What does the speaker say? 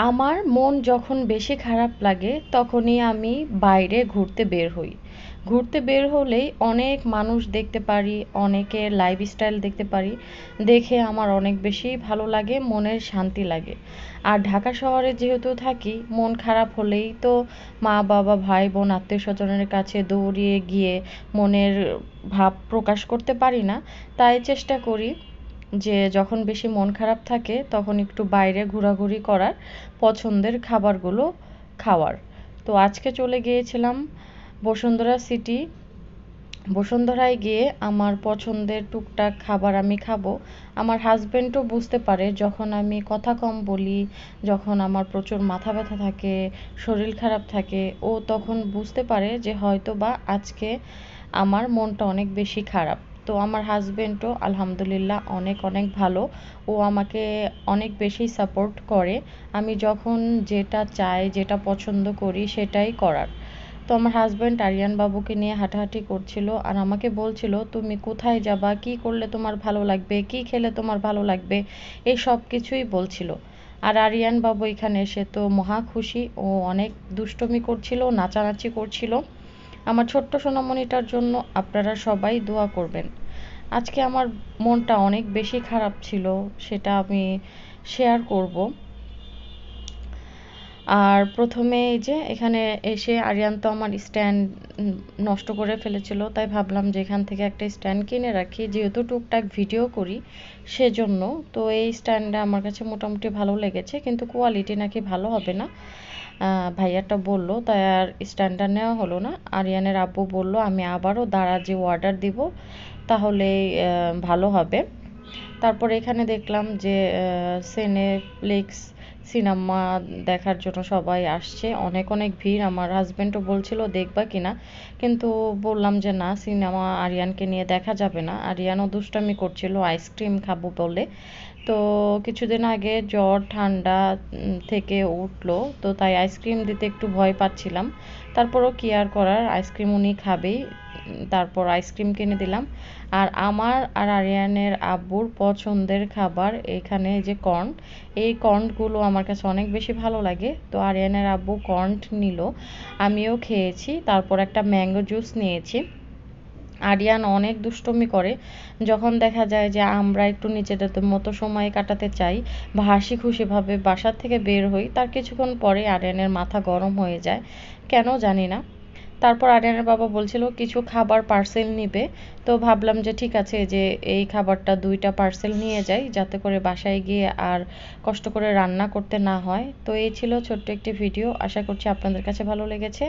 আমার মন যখন বেশি খারাপ লাগে, তখনই আমি বাইরে ঘুরতে বের হই। ঘুরতে বের হলেই অনেক মানুষ দেখতে পারি অনেকের লাইফস্টাইল দেখতে পারি। দেখে আমার অনেক বেশি ভালো লাগে, মনের শান্তি লাগে। আর ঢাকা শহরে যেহেতু থাকি, মন খারাপ হলেই তো মা, বাবা, ভাই, বোন, আত্মীয় স্বজনের কাছে দৌড়িয়ে গিয়ে মনের ভাব প্রকাশ করতে পারি না। তাই চেষ্টা করি যে যখন বেশি মন খারাপ থাকে, তখন একটু বাইরে ঘোরাঘুরি করার পছন্দের খাবারগুলো খাওয়ার। তো আজকে চলে গিয়েছিলাম বসুন্ধরা সিটি। বসুন্ধরায় গিয়ে আমার পছন্দের টুকটাক খাবার আমি খাব। আমার হাজব্যান্ডও বুঝতে পারে, যখন আমি কথা কম বলি, যখন আমার প্রচুর মাথা ব্যথা থাকে, শরীর খারাপ থাকে, ও তখন বুঝতে পারে যে হয়তো বা আজকে আমার মনটা অনেক বেশি খারাপ। তো আমার হাজব্যান্ডও আলহামদুলিল্লাহ অনেক অনেক ভালো। ও আমাকে অনেক বেশি সাপোর্ট করে। আমি যখন যেটা চাই, যেটা পছন্দ করি সেটাই করার। তো আমার হাজব্যান্ড আরিয়ান বাবুকে নিয়ে হাঁটাহাঁটি করছিল আর আমাকে বলছিল, তুমি কোথায় যাবা? কি করলে তোমার ভালো লাগবে? কি খেলে তোমার ভালো লাগবে? এই সব কিছুই বলছিল। আর আরিয়ান বাবু এখানে এসে তো মহা খুশি। ও অনেক দুষ্টমি করছিল, নাচানাচি করছিল। আমার ছোট্ট সোনামণিটার জন্য আপনারা সবাই দোয়া করবেন। আজকে আমার মনটা অনেক বেশি খারাপ ছিল, সেটা আমি শেয়ার করব। আর প্রথমে এই যে এখানে এসে আরিয়ান তো আমার স্ট্যান্ড নষ্ট করে ফেলেছিল, তাই ভাবলাম যে এখান থেকে একটা স্ট্যান্ড কিনে রাখি, যেহেতু টুকটাক ভিডিও করি সেজন্য। তো এই স্ট্যান্ডটা আমার কাছে মোটামুটি ভালো লেগেছে, কিন্তু কোয়ালিটি নাকি ভালো হবে না। ভাইয়াটা বলল তাই আর স্ট্যান্ডটা নেওয়া হলো না। আরিয়ানের আব্বু বলল, আমি আবারও দাঁড়া যে অর্ডার দিব, তাহলে ভালো হবে। তারপর এখানে দেখলাম যে সিনেপ্লেক্স সিনেমা দেখার জন্য সবাই আসছে। অনেক অনেক ভিড়। আমার হাজব্যান্ডও বলছিল, দেখবা কিনা কিন্তু বললাম যে, না সিনেমা আরিয়ানকে নিয়ে দেখা যাবে না। আরিয়ানও দুষ্টামি করছিল আইসক্রিম খাব বলে। তো কিছুদিন আগে জ্বর, ঠান্ডা থেকে উঠল। তো তাই আইসক্রিম দিতে একটু ভয় পাচ্ছিলাম। তারপরও কি আর করার? আইসক্রিম উনি খাবেই। তারপর আইসক্রিম কিনে দিলাম। আর আমার আর আরিয়ানের আব্বুর পছন্দের খাবার এখানে যে কর্ন এই কর্নগুলো আমার কাছে অনেক বেশি ভালো লাগে। তো আরিয়ানের আব্বু কর্ন নিল। আমিও খেয়েছি। তারপর একটা ম্যাঙ্গো জুস নিয়েছি। আরিয়ান অনেক দুষ্টমি করে, যখন দেখা যায় যে আমরা একটু নিজেদের মতো সময় কাটাতে চাই, বা হাসি খুশিভাবে বাসার থেকে বের হই, তার কিছুক্ষণ পরে আরিয়ানের মাথা গরম হয়ে যায়। কেন জানি না। তারপর আরিয়ানের বাবা বলছিল, কিছু খাবার পার্সেল নিবে। তো ভাবলাম যে ঠিক আছে, যে এই খাবারটা দুইটা পার্সেল নিয়ে যাই, যাতে করে বাসায় গিয়ে আর কষ্ট করে রান্না করতে না হয়। তো এই ছিল ছোট্ট একটি ভিডিও। আশা করছি আপনাদের কাছে ভালো লেগেছে।